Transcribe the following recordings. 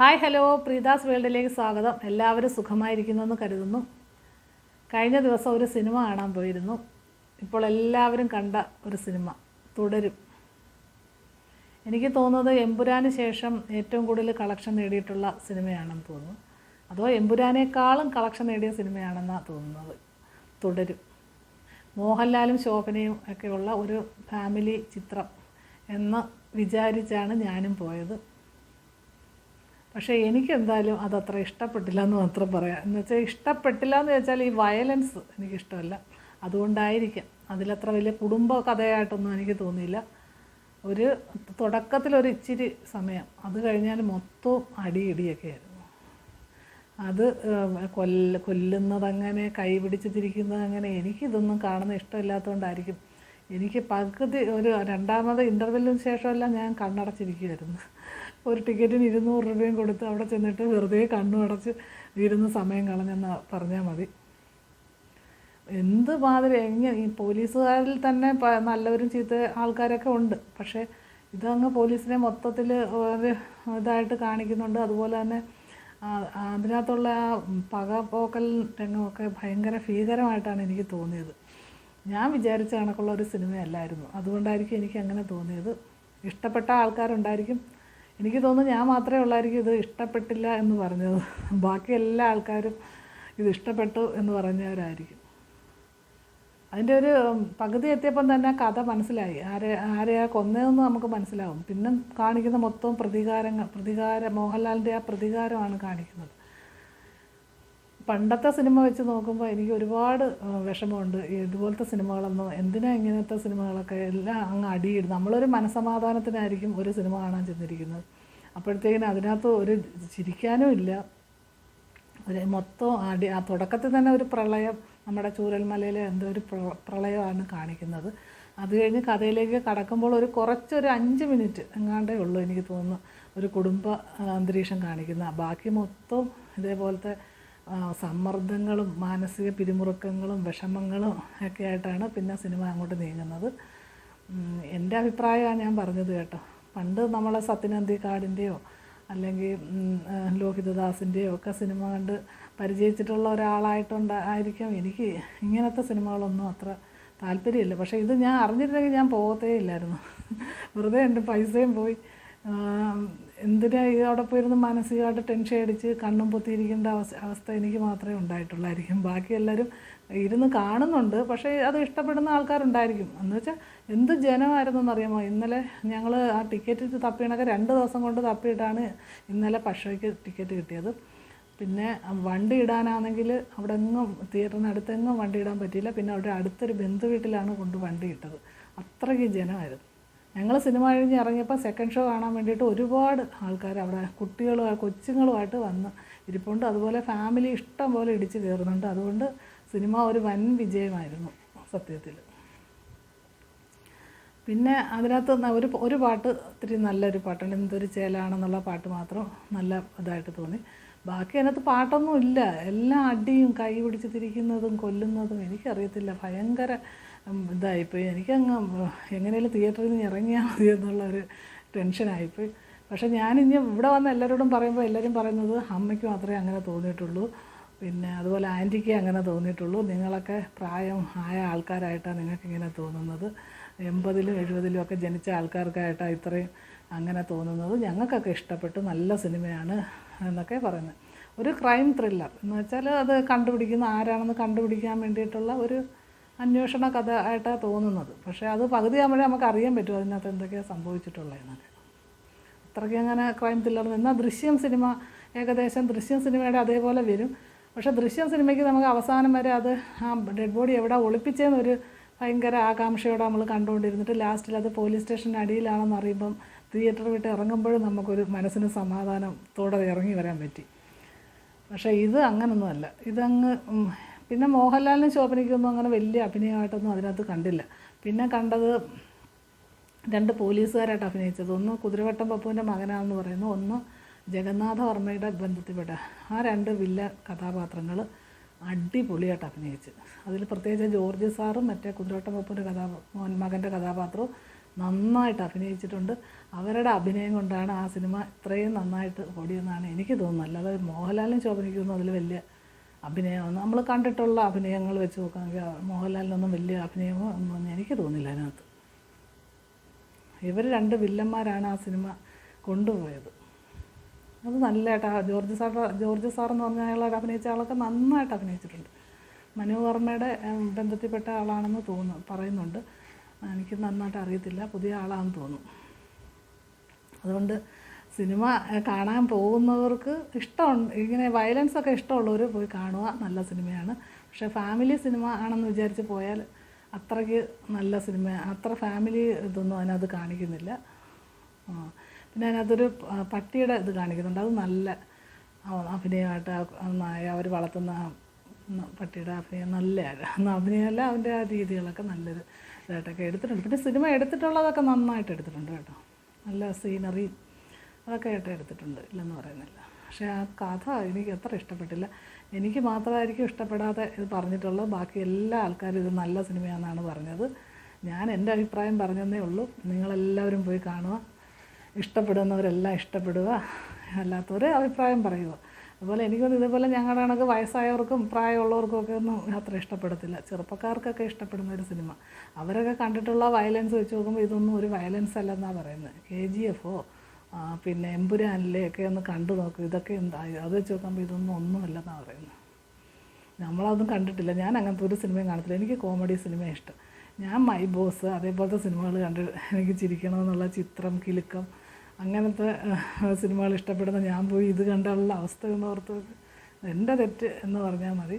Hi hello. പ്രീതാസ് വേൾഡിലേക്ക് സ്വാഗതം. എല്ലാവരും സുഖമായിരിക്കുന്നെന്ന് കരുതുന്നു. കഴിഞ്ഞ ദിവസം ഒരു സിനിമ കാണാൻ പോയിരുന്നു. ഇപ്പോൾ എല്ലാവരും കണ്ട ഒരു സിനിമ. തുടരും. എനിക്ക് തോന്നുന്നത് എമ്പുരാന് ശേഷം ഏറ്റവും കൂടുതൽ കളക്ഷൻ നേടിയിട്ടുള്ള സിനിമയാണെന്ന് തോന്നുന്നു. അതോ എമ്പുരാനേക്കാളും കളക്ഷൻ നേടിയ സിനിമയാണെന്നാണ് തോന്നുന്നത്. തുടരും. മോഹൻലാലും ശോഭനയും ഒക്കെയുള്ള ഒരു ഫാമിലി ചിത്രം എന്ന് വിചാരിച്ചാണ് ഞാനും പോയത്. പക്ഷേ എനിക്കെന്തായാലും അതത്ര ഇഷ്ടപ്പെട്ടില്ല എന്ന് മാത്രം പറയാം. എന്ന് വെച്ചാൽ ഇഷ്ടപ്പെട്ടില്ല എന്ന് വെച്ചാൽ ഈ വയലൻസ് എനിക്കിഷ്ടമല്ല. അതുകൊണ്ടായിരിക്കാം. അതിലത്ര വലിയ കുടുംബ കഥയായിട്ടൊന്നും എനിക്ക് തോന്നിയില്ല. ഒരു തുടക്കത്തിലൊരു ഇച്ചിരി സമയം. അത് കഴിഞ്ഞാൽ മൊത്തവും അടി ഇടിയൊക്കെ ആയിരുന്നു അത് കൊല്ല കൊല്ലുന്നതങ്ങനെ കൈ പിടിച്ച് തിരിക്കുന്നത് അങ്ങനെ എനിക്കിതൊന്നും കാണുന്ന ഇഷ്ടമില്ലാത്തതുകൊണ്ടായിരിക്കും എനിക്ക് പകുതി ഒരു രണ്ടാമത് ഇന്റർവെല്ലിന് ശേഷമെല്ലാം ഞാൻ കണ്ണടച്ചിരിക്കുമായിരുന്നു ഒരു ടിക്കറ്റിന് ഇരുന്നൂറ് രൂപയും കൊടുത്ത് അവിടെ ചെന്നിട്ട് വെറുതെ കണ്ണു അടച്ച് ഇരുന്ന് സമയം കളഞ്ഞെന്ന് പറഞ്ഞാൽ മതി. എന്ത് മാതിരി എങ്ങനെ ഈ പോലീസുകാരിൽ തന്നെ നല്ലവരും ചീത്ത ആൾക്കാരൊക്കെ ഉണ്ട്. പക്ഷേ ഇതങ്ങ് പോലീസിനെ മൊത്തത്തിൽ ഒരു ഇതായിട്ട് കാണിക്കുന്നുണ്ട്. അതുപോലെ തന്നെ അതിനകത്തുള്ള ആ പക പോക്കൽ രംഗമൊക്കെ ഭയങ്കര ഭീകരമായിട്ടാണ് എനിക്ക് തോന്നിയത്. ഞാൻ വിചാരിച്ച കണക്കുള്ള ഒരു സിനിമയല്ലായിരുന്നു. അതുകൊണ്ടായിരിക്കും എനിക്ക് അങ്ങനെ തോന്നിയത്. ഇഷ്ടപ്പെട്ട ആൾക്കാരുണ്ടായിരിക്കും. എനിക്ക് തോന്നുന്നു ഞാൻ മാത്രമേ ഉള്ളായിരിക്കും ഇത് ഇഷ്ടപ്പെട്ടില്ല എന്ന് പറഞ്ഞത്. ബാക്കി എല്ലാ ആൾക്കാരും ഇത് ഇഷ്ടപ്പെട്ടു എന്ന് പറഞ്ഞവരായിരിക്കും. അതിന്റെ ഒരു പകുതി എത്തിയപ്പം തന്നെ കഥ മനസ്സിലായി. ആരെ ആരെയാ കൊന്നതെന്ന് നമുക്ക് മനസ്സിലാവും. പിന്നെ കാണിക്കുന്ന മൊത്തം പ്രതികാരങ്ങൾ പ്രതികാര മോഹൻലാലിന്റെ ആ പ്രതികാരമാണ് കാണിക്കുന്നത്. പണ്ടത്തെ സിനിമ വെച്ച് നോക്കുമ്പോൾ എനിക്ക് ഒരുപാട് വിഷമമുണ്ട്. ഇതുപോലത്തെ സിനിമകളൊന്നും എന്തിനാ ഇങ്ങനത്തെ സിനിമകളൊക്കെ എല്ലാം അങ്ങ് അടിയിടും നമ്മളൊരു മനസമാധാനത്തിനായിരിക്കും ഒരു സിനിമ കാണാൻ ചെന്നിരിക്കുന്നത്. അപ്പോഴത്തേക്കിനും അതിനകത്ത് ഒരു ചിരിക്കാനും ഇല്ല. ഒരു മൊത്തം അടി ആ തുടക്കത്തിൽ തന്നെ ഒരു പ്രളയം നമ്മുടെ ചൂരൽമലയിലെ എന്തോ ഒരു പ്രളയമാണ് കാണിക്കുന്നത്. അത് കഴിഞ്ഞ് കഥയിലേക്ക് കടക്കുമ്പോൾ ഒരു കുറച്ചൊരു അഞ്ച് മിനിറ്റ് എങ്ങാണ്ടേ ഉള്ളൂ എനിക്ക് തോന്നുന്നു ഒരു കുടുംബ അന്തരീക്ഷം കാണിക്കുന്ന ബാക്കി മൊത്തം ഇതേപോലത്തെ സമ്മർദ്ദങ്ങളും മാനസിക പിരിമുറുക്കങ്ങളും വിഷമങ്ങളും ഒക്കെ ആയിട്ടാണ് പിന്നെ സിനിമ അങ്ങോട്ട് നീങ്ങുന്നത്. എന്റെ അഭിപ്രായമാണ് ഞാൻ പറഞ്ഞത് കേട്ടോ. പണ്ട് നമ്മളെ സത്യനന്ദിക്കാടിന്റെയോ അല്ലെങ്കിൽ ലോഹിതദാസിന്റെയോ ഒക്കെ സിനിമ കണ്ട് പരിചയിച്ചിട്ടുള്ള ഒരാളായിട്ടുണ്ട് ആയിരിക്കും. എനിക്ക് ഇങ്ങനത്തെ സിനിമകളൊന്നും അത്ര താല്പര്യമില്ല. പക്ഷേ ഇത് ഞാൻ അറിഞ്ഞിരുന്നെങ്കിൽ ഞാൻ പോകത്തേ ഇല്ലായിരുന്നു. വെറുതെ എന്റെ പൈസയും പോയി. എന്തിനാ അവിടെ പോയിരുന്ന് മാനസികമായിട്ട് ടെൻഷൻ അടിച്ച് കണ്ണും പൊത്തിയിരിക്കേണ്ട അവസ്ഥ അവസ്ഥ എനിക്ക് മാത്രമേ ഉണ്ടായിട്ടുള്ളായിരിക്കും. ബാക്കി എല്ലാവരും ഇരുന്ന് കാണുന്നുണ്ട്. പക്ഷേ അത് ഇഷ്ടപ്പെടുന്ന ആൾക്കാരുണ്ടായിരിക്കും. എന്ന് വെച്ചാൽ എന്ത് ജനമായിരുന്നു എന്നറിയാമോ ഇന്നലെ ഞങ്ങൾ ആ ടിക്കറ്റ് തപ്പിയണൊക്കെ രണ്ട് ദിവസം കൊണ്ട് തപ്പിയിട്ടാണ് ഇന്നലെ പക്ഷയ്ക്ക് ടിക്കറ്റ് കിട്ടിയത്. പിന്നെ വണ്ടി ഇടാനാണെങ്കിൽ അവിടെ എങ്ങും തിയേറ്ററിന് അടുത്തെങ്ങും വണ്ടി ഇടാൻ പറ്റിയില്ല. പിന്നെ അവിടെ അടുത്തൊരു ബന്ധു വീട്ടിലാണ് കൊണ്ട് വണ്ടി ഇട്ടത്. അത്രയ്ക്ക് ജനമായിരുന്നു. ഞങ്ങൾ സിനിമ കഴിഞ്ഞ് ഇറങ്ങിയപ്പോൾ സെക്കൻഡ് ഷോ കാണാൻ വേണ്ടിയിട്ട് ഒരുപാട് ആൾക്കാർ അവിടെ കുട്ടികളും കൊച്ചുങ്ങളുമായിട്ട് വന്ന് ഇരിപ്പുണ്ട്. അതുപോലെ ഫാമിലി ഇഷ്ടം പോലെ ഇടിച്ച് കയറുന്നുണ്ട് അതുകൊണ്ട് സിനിമ ഒരു വൻ വിജയമായിരുന്നു സത്യത്തിൽ പിന്നെ അതിനകത്ത് ഒരു ഒരു പാട്ട് ഒത്തിരി നല്ലൊരു പാട്ടുണ്ട് എന്തൊരു ചേലാണെന്നുള്ള പാട്ട് മാത്രം നല്ല ഇതായിട്ട് തോന്നി. ബാക്കി അതിനകത്ത് പാട്ടൊന്നും ഇല്ല. എല്ലാം അടിയും കൈ പിടിച്ച് തിരിക്കുന്നതും കൊല്ലുന്നതും എനിക്കറിയത്തില്ല. ഭയങ്കര ഇതായിപ്പോയി എനിക്കങ്ങ് എങ്ങനെയാലും തിയേറ്ററിൽ നിന്ന് ഇറങ്ങിയാൽ മതി എന്നുള്ള ഒരു ടെൻഷനായിപ്പോയി പക്ഷേ ഞാനിനി ഇവിടെ വന്ന് എല്ലാവരോടും പറയുമ്പോൾ എല്ലാവരും പറയുന്നത് അമ്മയ്ക്ക് മാത്രമേ അങ്ങനെ തോന്നിയിട്ടുള്ളൂ. പിന്നെ അതുപോലെ ആന്റിക്ക് അങ്ങനെ തോന്നിയിട്ടുള്ളൂ. നിങ്ങളൊക്കെ പ്രായം ആയ ആൾക്കാരായിട്ടാണ് നിങ്ങൾക്ക് ഇങ്ങനെ തോന്നുന്നത്. എൺപതിലും എഴുപതിലും ഒക്കെ ജനിച്ച ആൾക്കാർക്കായിട്ടാണ് ഇത്രയും അങ്ങനെ തോന്നുന്നത്. ഞങ്ങൾക്കൊക്കെ ഇഷ്ടപ്പെട്ടു. നല്ല സിനിമയാണ് എന്നൊക്കെ പറയുന്നത്. ഒരു ക്രൈം ത്രില്ലർ എന്ന് വെച്ചാൽ അത് കണ്ടുപിടിക്കുന്ന ആരാണെന്ന് കണ്ടുപിടിക്കാൻ വേണ്ടിയിട്ടുള്ള ഒരു അന്വേഷണ കഥ ആയിട്ടാണ് തോന്നുന്നത്. പക്ഷേ അത് പകുതിയാകുമ്പോഴേ നമുക്ക് അറിയാൻ പറ്റും അതിനകത്ത് എന്തൊക്കെയാണ് സംഭവിച്ചിട്ടുള്ളതെന്നൊക്കെ അത്രയ്ക്ക് അങ്ങനെ ക്രൈം ത്രില്ലർ എന്നാൽ ദൃശ്യം സിനിമ ഏകദേശം ദൃശ്യം സിനിമയുടെ അതേപോലെ വരും. പക്ഷേ ദൃശ്യം സിനിമയ്ക്ക് നമുക്ക് അവസാനം വരെ അത് ആ ഡെഡ് ബോഡി എവിടെ ഒളിപ്പിച്ചതെന്നൊരു ഭയങ്കര ആകാംക്ഷയോടെ നമ്മൾ കണ്ടുകൊണ്ടിരുന്നിട്ട് ലാസ്റ്റിൽ അത് പോലീസ് സ്റ്റേഷന്റെ അടിയിലാണെന്ന് അറിയുമ്പം തിയേറ്റർ വിട്ട് ഇറങ്ങുമ്പോഴും നമുക്കൊരു മനസ്സിന് സമാധാനത്തോടെ ഇറങ്ങി വരാൻ പറ്റി. പക്ഷേ ഇത് അങ്ങനൊന്നുമല്ല ഇതങ്ങ് പിന്നെ മോഹൻലാലിനും ശോഭനയ്ക്കൊന്നും അങ്ങനെ വലിയ അഭിനയമായിട്ടൊന്നും അതിനകത്ത് കണ്ടില്ല. പിന്നെ കണ്ടത് രണ്ട് പോലീസുകാരായിട്ട് അഭിനയിച്ചത്. ഒന്ന് കുതിരവട്ടം പപ്പുവിന്റെ മകനാണെന്ന് പറയുന്നു. ഒന്ന് ജഗന്നാഥ വർമ്മയുടെ ബന്ധത്തിൽപ്പെട്ട ആ രണ്ട് വില്ല കഥാപാത്രങ്ങൾ അടിപൊളിയായിട്ട് അഭിനയിച്ച്. അതിൽ പ്രത്യേകിച്ച് ജോർജ് സാറും മറ്റേ കുതിരവട്ടം പപ്പുവിന്റെ കഥാ മകന്റെ കഥാപാത്രവും നന്നായിട്ട് അഭിനയിച്ചിട്ടുണ്ട്. അവരുടെ അഭിനയം കൊണ്ടാണ് ആ സിനിമ ഇത്രയും നന്നായിട്ട് ഓടിയെന്നാണ് എനിക്ക് തോന്നുന്നത്. അല്ലാതെ മോഹൻലാലും ശോഭനയ്ക്കൊന്നും അതിൽ വലിയ അഭിനയമോ നമ്മൾ കണ്ടിട്ടുള്ള അഭിനയങ്ങൾ വെച്ച് നോക്കുകയാണെങ്കിൽ മോഹൻലാലിനൊന്നും വലിയ അഭിനയമോ ഒന്നും എനിക്ക് തോന്നില്ല അതിനകത്ത്. ഇവർ രണ്ട് വില്ലന്മാരാണ് ആ സിനിമ കൊണ്ടുപോയത്. അത് നല്ലതായിട്ട് ആ ജോർജ് സാർ ജോർജ് സാർ എന്ന് പറഞ്ഞ അയാൾ അഭിനയിച്ച ആളൊക്കെ നന്നായിട്ട് അഭിനയിച്ചിട്ടുണ്ട്. മനു വർമ്മയുടെ ഉം, ബന്ധത്തിൽപ്പെട്ട ആളാണെന്ന് തോന്നുന്നു പറയുന്നുണ്ട്. എനിക്ക് നന്നായിട്ട് അറിയത്തില്ല പുതിയ ആളാണെന്ന് തോന്നുന്നു അതുകൊണ്ട് സിനിമ കാണാൻ പോകുന്നവർക്ക് ഇഷ്ടം ഇങ്ങനെ വയലൻസ് ഒക്കെ ഇഷ്ടമുള്ളവർ പോയി കാണുക നല്ല സിനിമയാണ്. പക്ഷേ ഫാമിലി സിനിമ ആണെന്ന് വിചാരിച്ച് പോയാൽ അത്രയ്ക്ക് നല്ല സിനിമ അത്ര ഫാമിലി ഇതൊന്നും അതിനകത്ത് കാണിക്കുന്നില്ല. പിന്നെ അതിനകത്തൊരു പട്ടിയുടെ ഇത് കാണിക്കുന്നുണ്ട്. അത് നല്ല അഭിനയമായിട്ട് അവർ വളർത്തുന്ന പട്ടിയുടെ അഭിനയം നല്ല അഭിനയമല്ല അവന്റെ ആ രീതികളൊക്കെ നല്ലൊരു ഇതായിട്ടൊക്കെ എടുത്തിട്ടുണ്ട്. പിന്നെ സിനിമ എടുത്തിട്ടുള്ളതൊക്കെ നന്നായിട്ട് എടുത്തിട്ടുണ്ട് കേട്ടോ. നല്ല സീനറി അതൊക്കെ ആയിട്ട് എടുത്തിട്ടുണ്ട് ഇല്ലെന്ന് പറയുന്നില്ല. പക്ഷേ ആ കഥ എനിക്ക് അത്ര ഇഷ്ടപ്പെട്ടില്ല. എനിക്ക് മാത്രമായിരിക്കും ഇഷ്ടപ്പെടാതെ ഇത് പറഞ്ഞിട്ടുള്ളത്. ബാക്കി എല്ലാ ആൾക്കാരും ഇത് നല്ല സിനിമയാണെന്നാണ് പറഞ്ഞത്. ഞാൻ എന്റെ അഭിപ്രായം പറഞ്ഞതേ ഉള്ളൂ. നിങ്ങളെല്ലാവരും പോയി കാണുക. ഇഷ്ടപ്പെടുന്നവരെല്ലാം ഇഷ്ടപ്പെടുക. അല്ലാത്തവർ അഭിപ്രായം പറയുക. അതുപോലെ എനിക്കൊന്നും ഇതേപോലെ ഞങ്ങളുടെ കണക്ക് വയസ്സായവർക്കും പ്രായമുള്ളവർക്കും ഒക്കെ ഒന്നും അത്ര ഇഷ്ടപ്പെടത്തില്ല. ചെറുപ്പക്കാർക്കൊക്കെ ഇഷ്ടപ്പെടുന്ന ഒരു സിനിമ. അവരൊക്കെ കണ്ടിട്ടുള്ള വയലൻസ് വെച്ച് നോക്കുമ്പോൾ ഇതൊന്നും ഒരു വയലൻസ് അല്ലെന്നാണ് പറയുന്നത്. കെ ജി എഫോ പിന്നെ എമ്പുരാനിലെ ഒക്കെ ഒന്ന് കണ്ടു നോക്കും ഇതൊക്കെ എന്താ അത് വെച്ച് നോക്കുമ്പോൾ ഇതൊന്നും ഒന്നുമല്ലെന്നാണ് പറയുന്നത് നമ്മളതൊന്നും കണ്ടിട്ടില്ല. ഞാൻ അങ്ങനത്തെ ഒരു സിനിമയും കാണത്തില്ല. എനിക്ക് കോമഡി സിനിമ ഇഷ്ടം. ഞാൻ മൈ ബോസ് അതേപോലത്തെ സിനിമകൾ കണ്ട് എനിക്ക് ചിരിക്കണമെന്നുള്ള ചിത്രം കിലുക്കം അങ്ങനത്തെ സിനിമകൾ ഇഷ്ടപ്പെടുന്ന ഞാൻ പോയി ഇത് കണ്ടുള്ള അവസ്ഥ എന്ന് ഓർത്ത്. എന്റെ തെറ്റ് എന്ന് പറഞ്ഞാൽ മതി.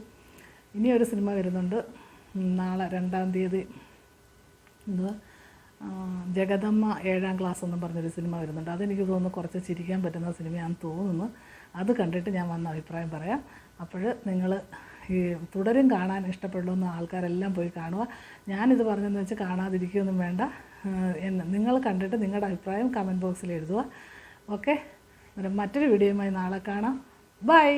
ഇനിയൊരു സിനിമ വരുന്നുണ്ട്. നാളെ രണ്ടാം തീയതി. എന്തുവാ ജഗദമ്മ ഏഴാം ക്ലാസ് എന്നും പറഞ്ഞൊരു സിനിമ വരുന്നുണ്ട്. അതെനിക്ക് തോന്നുന്നു കുറച്ച് ചിരിക്കാൻ പറ്റുന്ന സിനിമയാണെന്ന് തോന്നുന്നു. അത് കണ്ടിട്ട് ഞാൻ വന്ന അഭിപ്രായം പറയാം. അപ്പോൾ നിങ്ങൾ ഈ തുടരും കാണാൻ ഇഷ്ടപ്പെടുന്ന ആൾക്കാരെല്ലാം പോയി കാണുക. ഞാനിത് പറഞ്ഞതെന്ന് വെച്ച് കാണാതിരിക്കുകയൊന്നും വേണ്ട. നിങ്ങൾ കണ്ടിട്ട് നിങ്ങളുടെ അഭിപ്രായം കമന്റ് ബോക്സിൽ എഴുതുക. ഓക്കെ മറ്റൊരു വീഡിയോയുമായി നാളെ കാണാം. ബൈ